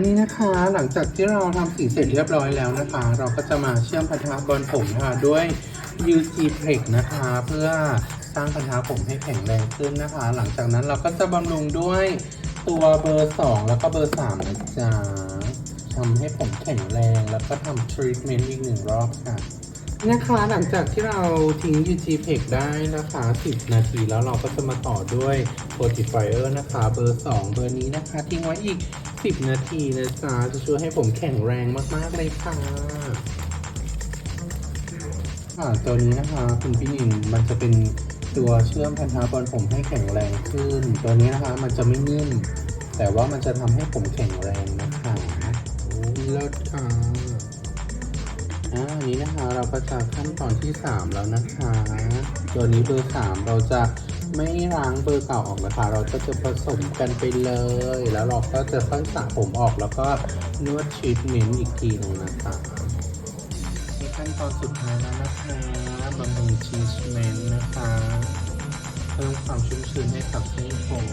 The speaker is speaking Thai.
อันนี้นะคะหลังจากที่เราทำสีเสร็จเรียบร้อยแล้วนะคะ เราก็จะมาเชื่อมพันธะบนผมนะคะด้วย UC p r e นะคะ เพื่อสร้างพันธะผมให้แข็งแรงขึ้นนะคะ หลังจากนั้นเราก็จะบำรุงด้วยตัวเบอร์ 2 แล้วก็เบอร์ 3 นะจ๊ะทำให้ผมแข็งแรงแล้วก็ทำทรีทเมนต์อีกหนึ่งรอบค่ะนะคะหลังจากที่เราทิ้ง UG p e g ได้นะคะ 10 นาทีแล้วเราก็จะมาต่อด้วย Fortifier นะคะ เบอร์ 2 เบอร์นี้นะคะ ทิ้งไว้อีก 10นาทีนะจ๊ะจะช่วยให้ผมแข็งแรงมาก ๆ เลยค่ะค่ะตัวนี้นะคะคุณพี่หญิงมันจะเป็นตัวเชื่อมพันธะบอลผมให้แข็งแรงขึ้น ตัวนี้นะคะมันจะไม่นิ่ม แต่ว่ามันจะทำให้ผมแข็งแรงนะคะโอ้เลิศค่ะอ่าอันนี้นะคะเราก็จะขั้นตอนที่ 3 แล้วนะคะ ตัวนี้เบอร์3เราจะ ไม่ล้างเบอร์เก่าออกนะคะ เราก็จะผสมกันไปเลย แล้วเราก็จะค่อยสระผมออกแล้วก็นวดทรีทเมนต์อีกทีหนึงนะคะในขั้นตอนสุดท้ายแล้วนะคะบำรุงทรีทเมนต์นะคะ เพิ่มความชุ่มชื้นให้กับเส้นผม